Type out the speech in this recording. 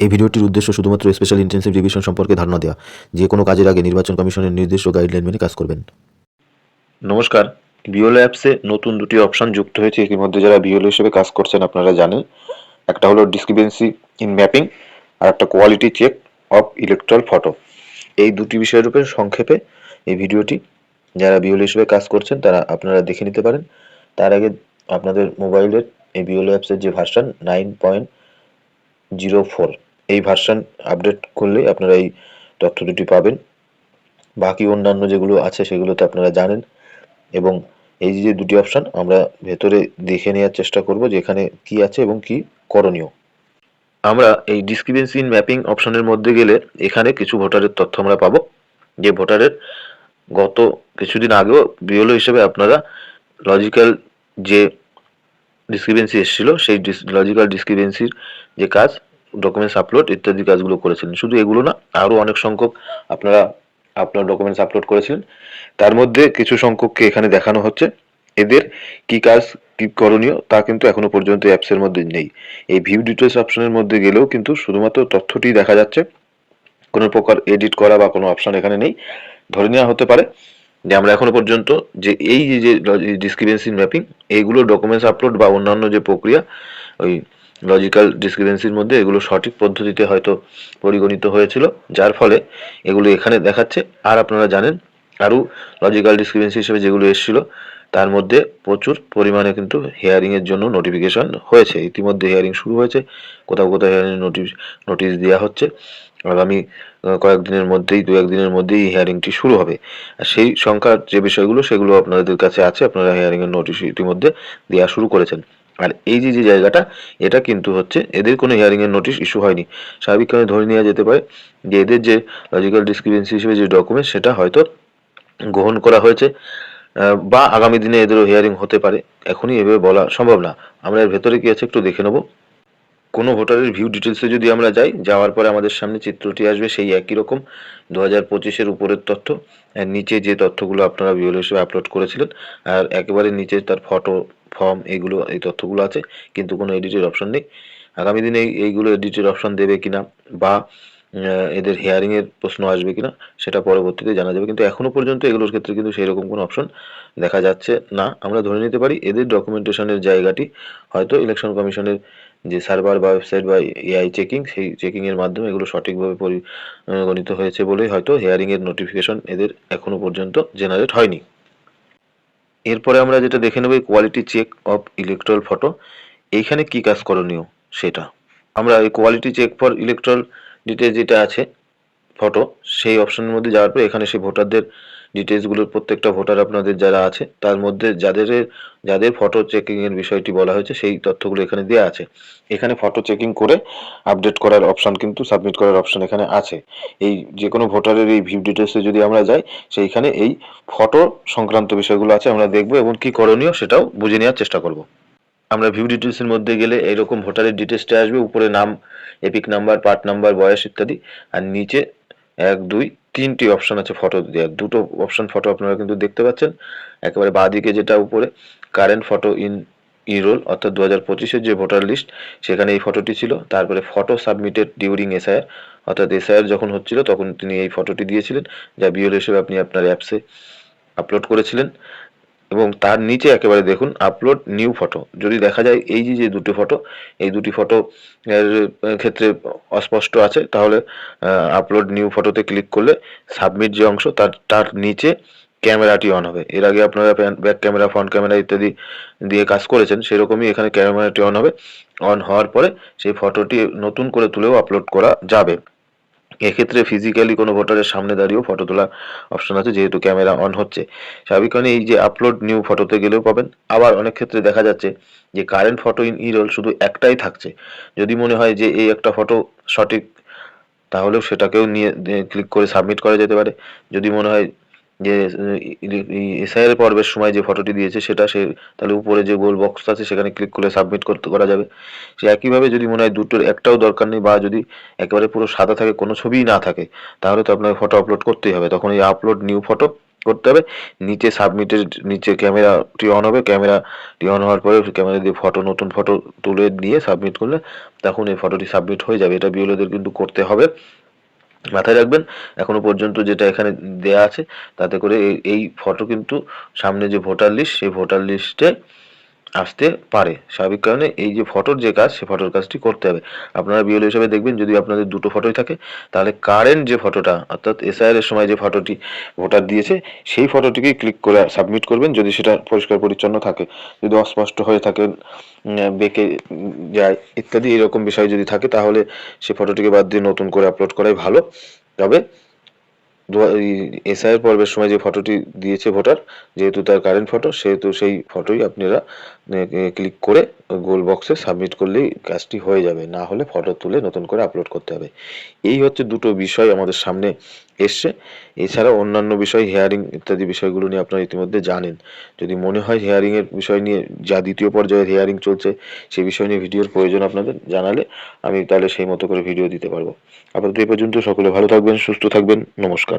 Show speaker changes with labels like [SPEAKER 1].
[SPEAKER 1] এই ভিডিওটির উদ্দেশ্য শুধুমাত্র স্পেশাল ইন্টেন্সিভ রিভিশন সম্পর্কে ধারণা দেওয়া। যে কোনো কাজের আগে নির্বাচন কমিশনের নির্দিষ্ট গাইডলাইন মেনে কাজ করবেন।
[SPEAKER 2] নমস্কার। বিওলো অ্যাপসে নতুন দুটি অপশন যুক্ত হয়েছে। ইতিমধ্যে যারা বিওলো হিসেবে কাজ করছেন আপনারা জানেন। একটা হলো ডিসক্রিপেন্সি ইন ম্যাপিং আর একটা quality check of electoral photo এই দুটি বিষয়ের উপর সংক্ষেপে এই ভিডিওটি যারা বিওলো হিসেবে কাজ করছেন তারা আপনারা দেখে নিতে পারেন। তার আগে আপনাদের মোবাইলের এই বিওলো অ্যাপসের যে version nine point zero four এই ভার্সান আপডেট করলে আপনারা এই তথ্য দুটি পাবেন। বাকি অন্যান্য যেগুলো আছে সেগুলোতে আপনারা জানেন। এবং এই যে দুটি অপশান আমরা ভেতরে দেখে নেওয়ার চেষ্টা করব যে এখানে কি আছে এবং কি করণীয়। আমরা এই ডিসক্রিপেন্সি ইন ম্যাপিং অপশনের মধ্যে গেলে এখানে কিছু ভোটারের তথ্য আমরা পাবো। যে ভোটারের গত কিছুদিন আগেও বিএলও হিসেবে আপনারা লজিক্যাল যে ডিসক্রিপেন্সি এসেছিল, সেই লজিক্যাল ডিসক্রিপেন্সির যে কাজ ডকুমেন্টস আপলোড ইত্যাদি কাজগুলো করেছিলেন। শুধু এগুলো না আরও অনেক সংখ্যক আপনারা আপনার ডকুমেন্টস আপলোড করেছিলেন। তার মধ্যে কিছু সংখ্যককে এখানে দেখানো হচ্ছে। এদের কি কাজ, কি করণীয় তা কিন্তু এখনও পর্যন্ত অ্যাপসের মধ্যে নেই। এই ভিউ ডিটেলস অপশনের মধ্যে গেলেও কিন্তু শুধুমাত্র তথ্যটি দেখা যাচ্ছে। কোনো প্রকার এডিট করা বা কোনো অপশন এখানে নেই। ধরে নেওয়া হতে পারে যে আমরা এখনও পর্যন্ত যে এই যে ডিসক্রিপেন্সি ম্যাপিং এইগুলো ডকুমেন্টস আপলোড বা অন্যান্য যে প্রক্রিয়া, ওই লজিক্যাল ডিসক্রিপেন্সির মধ্যে এগুলো সঠিক পদ্ধতিতে হয়তো পরিগণিত হয়েছিল, যার ফলে এগুলো এখানে দেখাচ্ছে। আর আপনারা জানেন, আরও লজিক্যাল ডিসক্রিপেন্সি হিসেবে যেগুলো এসেছিল, তার মধ্যে প্রচুর পরিমাণে কিন্তু হিয়ারিংয়ের জন্য নোটিফিকেশন হয়েছে। ইতিমধ্যে হিয়ারিং শুরু হয়েছে, কোথাও কোথাও হিয়ারিং নোটিশ নোটিশ দেওয়া হচ্ছে। আগামী কয়েকদিনের মধ্যেই দু একদিনের মধ্যেই হিয়ারিংটি শুরু হবে। আর সেই সংখ্যার যে বিষয়গুলো, সেগুলো আপনাদের কাছে আছে, আপনারা হিয়ারিংয়ের নোটিশ ইতিমধ্যে দেওয়া শুরু করেছেন। আর এই যে যে জায়গাটা, এটা কিন্তু হচ্ছে এদের কোনো হিয়ারিংয়ের নোটিশ ইস্যু হয়নি। স্বাভাবিকভাবে ধরে নেওয়া যেতে পারে যে এদের যে লজিক্যাল ডিসক্রিপেন্সি হিসেবে যে ডকুমেন্ট সেটা হয়তো গ্রহণ করা হয়েছে বা আগামী দিনে এদেরও হিয়ারিং হতে পারে। এখনই এভাবে বলা সম্ভব না। আমরা এর ভেতরে কি আছে একটু দেখে নেব। কোনো ভোটারের ভিউ ডিটেলসে যদি আমরা যাই, যাওয়ার পরে আমাদের সামনে চিত্রটি আসবে সেই একই রকম দু হাজার পঁচিশের উপরের তথ্য। নিচে যে তথ্যগুলো আপনারা ভিউল হিসেবে আপলোড করেছিলেন, আর একেবারে নিচে তার ফটো ফর্ম এগুলো, এই তথ্যগুলো আছে, কিন্তু কোনো এডিটের অপশন নেই। আগামী দিনে এইগুলো এডিটের অপশন দেবে কিনা বা এদের হিয়ারিং এর প্রশ্ন আসবে কিনা, সেটা পরবর্তীতে জানা যাবে। কিন্তু এখনও পর্যন্ত এগুলোর ক্ষেত্রে কিন্তু সেই রকম কোনো অপশন দেখা যাচ্ছে না। আমরা ধরে নিতে পারি, এদের ডকুমেন্টেশনের জায়গাটি হয়তো ইলেকশন কমিশনের যে সার্ভার বা ওয়েবসাইট বা এআই চেকিং সেই চেকিংয়ের মাধ্যমে এগুলো সঠিকভাবে পরিগণিত হয়েছে বলেই হয়তো হিয়ারিং এর নোটিফিকেশন এদের এখনও পর্যন্ত জেনারেট হয়নি। এরপরে আমরা যেটা দেখে নেব quality check of electoral photo এইখানে কি কাজ করণীয় সেটা? আমরা এই quality check for electoral detail যেটা আছে ফটো সেই অপশনের মধ্যে যাওয়ার পর এখানে সেই ভোটারদের ডিটেলসগুলোর প্রত্যেকটা ভোটার আপনাদের যারা আছে, তার মধ্যে যাদের যাদের ফটো চেকিং এর বিষয়টি বলা হয়েছে, সেই তথ্যগুলো এখানে দেওয়া আছে। এখানে ফটো চেকিং করে আপডেট করার অপশন কিন্তু সাবমিট করার অপশন এখানে আছে। এই যে কোনো ভোটারের এই ভিউ ডিটেলসে যদি আমরা যাই, সেইখানে এই ফটো সংক্রান্ত বিষয়গুলো আছে, আমরা দেখব এবং কি করণীয় সেটাও বুঝে নেওয়ার চেষ্টা করব। আমরা ভিউ ডিটেলসের মধ্যে গেলে এইরকম ভোটারের ডিটেলসটা আসবে, উপরে নাম এপিক নাম্বার পার্ট নাম্বার বয়স ইত্যাদি, আর নিচে এক, দুই তিনটি অপশন আছে ফটো দেওয়ার দুটো অপশন ফটো আপনারা কিন্তু দেখতে পাচ্ছেন। একেবারে বাঁদিকে যেটা উপরে current photo in E roll roll অর্থাৎ দু হাজার পঁচিশের যে ভোটার লিস্ট সেখানে এই ফটোটি ছিল। তারপরে ফটো সাবমিটেড ডিউরিং এসআইআর অর্থাৎ এসআইআর যখন হচ্ছিল, তখন তিনি এই ফটোটি দিয়েছিলেন, যা বিওল হিসেবে আপনি আপনার অ্যাপসে আপলোড করেছিলেন। এবং তার নিচে একেবারে দেখুন আপলোড নিউ ফটো যদি দেখা যায় এই যে যে দুটো ফটো এই দুটি ফটো এর ক্ষেত্রে অস্পষ্ট আছে, তাহলে আপলোড নিউ ফটোতে ক্লিক করলে সাবমিট যে অংশ, তার তার নিচে ক্যামেরাটি অন হবে। এর আগে আপনারা ব্যাক ক্যামেরা ফ্রন্ট ক্যামেরা ইত্যাদি দিয়ে কাজ করেছেন, সেরকমই এখানে ক্যামেরাটি অন হবে। অন হওয়ার পরে সেই ফটোটি নতুন করে তুলেও আপলোড করা যাবে। এক্ষেত্রে ফিজিক্যালি কোনো ভোটারের সামনে দাঁড়িয়েও ফটো তোলা অপশন আছে, যেহেতু ক্যামেরা অন হচ্ছে। স্বাভাবিক কারণে এই যে আপলোড নিউ ফটোতে গেলেও পাবেন। আবার অনেক ক্ষেত্রে দেখা যাচ্ছে যে current photo in E roll শুধু একটাই থাকছে। যদি মনে হয় যে এই একটা ফটো সঠিক, তাহলেও সেটাকেও নিয়ে ক্লিক করে সাবমিট করা যেতে পারে। যদি মনে হয় যে এসআইএল পর্বের সময় যে ফটোটি দিয়েছে সেটা সে তাহলে উপরে যে গোল বক্স আছে সেখানে ক্লিক করে সাবমিট করতে করা যাবে। সে একইভাবে যদি মনে হয় দুটোর একটাও দরকার নেই বা যদি একেবারে পুরো সাদা থাকে, কোনো ছবিই না থাকে, তাহলে তো আপনাকে ফটো আপলোড করতেই হবে। তখন এই আপলোড নিউ ফটো করতে হবে। নিচে সাবমিটের নিচে ক্যামেরাটি অন হবে। ক্যামেরাটি অন হওয়ার পরে ক্যামেরা দিয়ে ফটো নতুন ফটো তুলে নিয়ে সাবমিট করলে তখন এই ফটোটি সাবমিট হয়ে যাবে। এটা বিওলোদের কিন্তু করতে হবে। মাথায় রাখবেন। এখনও পর্যন্ত যেটা এখানে দেয়া আছে, তাতে করে এই- ফটো কিন্তু সামনে যে ভোটার লিস্ট সেই ভোটার লিস্টে আসতে পারে। স্বাভাবিক কারণে এই যে ফটোর যে কাজ, সে ফটোর কাজটি করতে হবে। আপনারা বিএল হিসাবে দেখবেন, যদি আপনাদের দুটো ফটোই থাকে, তাহলে কারেন্ট যে ফটোটা অর্থাৎ এসআইআর এর সময় যে ফটোটি ভোটার দিয়েছে, সেই ফটোটিকেই ক্লিক করে সাবমিট করবেন, যদি সেটা পরিষ্কার পরিচ্ছন্ন থাকে। যদি অস্পষ্ট হয়ে থাকে বেঁকে যায়, ইত্যাদি এরকম বিষয় যদি থাকে, তাহলে সে ফটোটিকে বাদ দিয়ে নতুন করে আপলোড করাই ভালো। তবে এসআইয়ের পর্বের সময় যে ফটোটি দিয়েছে ভোটার যেহেতু তার কারেন্ট ফটো সেহেতু সেই ফটোই আপনারা ক্লিক করে গোল বক্সে সাবমিট করলেই কাজটি হয়ে যাবে। না হলে ফটো তুলে নতুন করে আপলোড করতে হবে। এই হচ্ছে দুটো বিষয় আমাদের সামনে এসছে। এছাড়া অন্যান্য বিষয় হেয়ারিং ইত্যাদি বিষয়গুলো নিয়ে আপনারা ইতিমধ্যে জানেন। যদি মনে হয় হেয়ারিং এর বিষয় নিয়ে যা দ্বিতীয় পর্যায়ের হেয়ারিং চলছে সেই বিষয় নিয়ে ভিডিওর প্রয়োজন আপনাদের জানালে আমি তাহলে সেই মতো করে ভিডিও দিতে পারব। আপাতত এই পর্যন্ত সকলে ভালো থাকবেন, সুস্থ থাকবেন, নমস্কার।